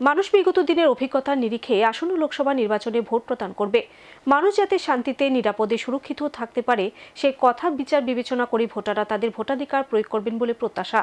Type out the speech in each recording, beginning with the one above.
মানুষ বিগত দিনের অভিজ্ঞতার নিরিখে আসন্ন লোকসভা নির্বাচনে ভোট প্রদান করবে। মানুষ যাতে শান্তিতে, নিরাপদে, সুরক্ষিত থাকতে পারে, সে কথা বিচার বিবেচনা করে ভোটাররা তাদের ভোটাধিকার প্রয়োগ করবেন বলে প্রত্যাশা।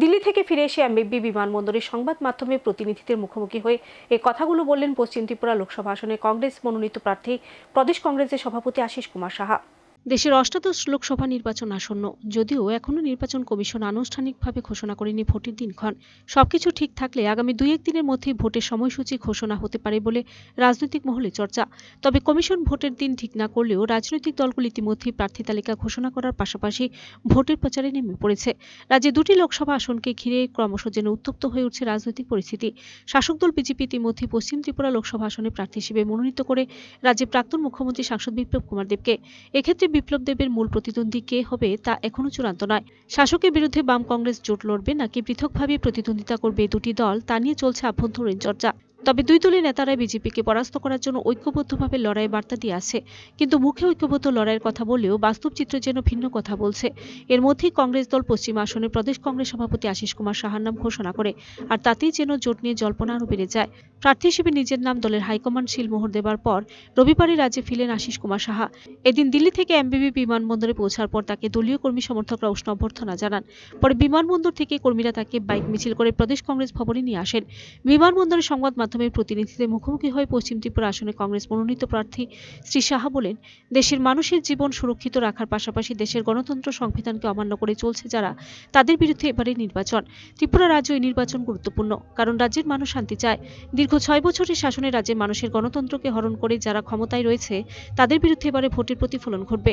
দিল্লি থেকে ফিরে এসে এমবিবি বিমানবন্দরে সংবাদ মাধ্যমে প্রতিনিধিদের মুখোমুখি হয়ে এই কথাগুলো বললেন পশ্চিম ত্রিপুরা লোকসভা আসনে কংগ্রেস মনোনীত প্রার্থী, প্রদেশ কংগ্রেসের সভাপতি আশিস কুমার সাহা। দেশের অষ্টাদশ লোকসভা নির্বাচন আসন্ন। যদিও এখনও নির্বাচন কমিশন আনুষ্ঠানিকভাবে ঘোষণা করেনি ভোটের দিনক্ষণ। সবকিছু ঠিক থাকলে আগামী দুই একদিনের মধ্যেই ভোটের সময়সূচি ঘোষণা হতে পারে বলে রাজনৈতিক মহলে চর্চা। তবে কমিশন ভোটের দিন ঠিক না করলেও রাজনৈতিক দলগুলি ইতিমধ্যেই প্রার্থী তালিকা ঘোষণা করার পাশাপাশি ভোটের প্রচারে নেমে পড়েছে। রাজ্যে দুটি লোকসভা আসনকে ঘিরে ক্রমশ যেন উত্তপ্ত হয়ে উঠছে রাজনৈতিক পরিস্থিতি। শাসক দল বিজেপি ইতিমধ্যে পশ্চিম ত্রিপুরা লোকসভা আসনে প্রার্থী হিসেবে মনোনীত করে রাজ্যের প্রাক্তন মুখ্যমন্ত্রী সাংসদ বিপ্লব কুমার দেবকে। এক্ষেত্রে বিপ্লব দেবের মূল প্রতিদ্বন্দ্বী কে হবে তা এখনও চূড়ান্ত নয়। শাসকের বিরুদ্ধে বাম কংগ্রেস জোট লড়বে নাকি পৃথকভাবে প্রতিদ্বন্দ্বিতা করবে দুটি দল তা নিয়ে চলছে আভ্যন্তরীণ চর্চা। তবে দুই দলের নেতারাই বিজেপিকে পরাস্ত করার জন্য ঐক্যবদ্ধভাবে লড়াই বার্তা দিয়ে আছে। কিন্তু মুখে ঐক্যবদ্ধ লড়াইয়ের কথা বললেও বাস্তব চিত্র যেন ভিন্ন কথা বলছে। এর মধ্যেই কংগ্রেস দল পশ্চিম আসনে প্রদেশ কংগ্রেস সভাপতি আশিস কুমার সাহার নাম ঘোষণা করে আর তাতেই যেন জোট নিয়ে জল্পনা আরও বেড়ে যায়। প্রার্থী হিসেবে নিজের নাম দলের হাইকমান্ড শিলমোহর দেবার পর রবিবারই রাজ্যে ফিরলেন আশিস কুমার সাহা। এদিন দিল্লি থেকে এমবিবি বিমানবন্দরে পৌঁছার পর তাকে দলীয় কর্মী সমর্থকরা উষ্ণ অভ্যর্থনা জানান। পরে বিমানবন্দর থেকে কর্মীরা তাকে বাইক মিছিল করে প্রদেশ কংগ্রেস ভবনে নিয়ে আসেন। বিমানবন্দরে সংবাদ মাধ্যমের প্রতিনিধিদের মুখোমুখি হয়ে পশ্চিম ত্রিপুরা আসনে কংগ্রেস মনোনীত প্রার্থী শ্রী সাহা বলেন, দেশের মানুষের জীবন সুরক্ষিত রাখার পাশাপাশি দেশের গণতন্ত্র সংবিধানকে অমান্য করে চলছে যারা, তাদের বিরুদ্ধে এবারে নির্বাচন। ত্রিপুরা রাজ্য এই নির্বাচন গুরুত্বপূর্ণ, কারণ রাজ্যের মানুষ শান্তি চায়। দীর্ঘ ছয় বছরের শাসনে রাজ্যের মানুষের গণতন্ত্রকে হরণ করে যারা ক্ষমতায় রয়েছে, তাদের বিরুদ্ধে এবারে ভোটের প্রতিফলন ঘটবে।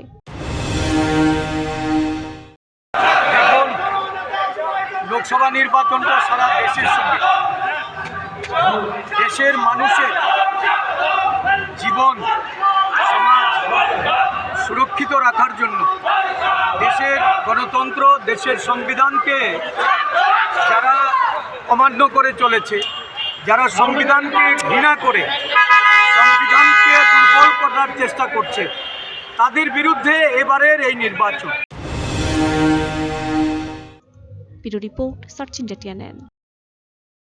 লোকসভা নির্বাচনটা সারা দেশের সঙ্গে। দেশের মানুষের জীবন সুরক্ষিত রাখার জন্য দেশের গণতন্ত্র, দেশের সংবিধানকে যারা অমান্য করে চলেছে, যারা সংবিধানকে ঘৃণা করে, সংবিধানকে দুর্বল করার চেষ্টা করছে, তাদের বিরুদ্ধে এবারের এই নির্বাচন। Bureau report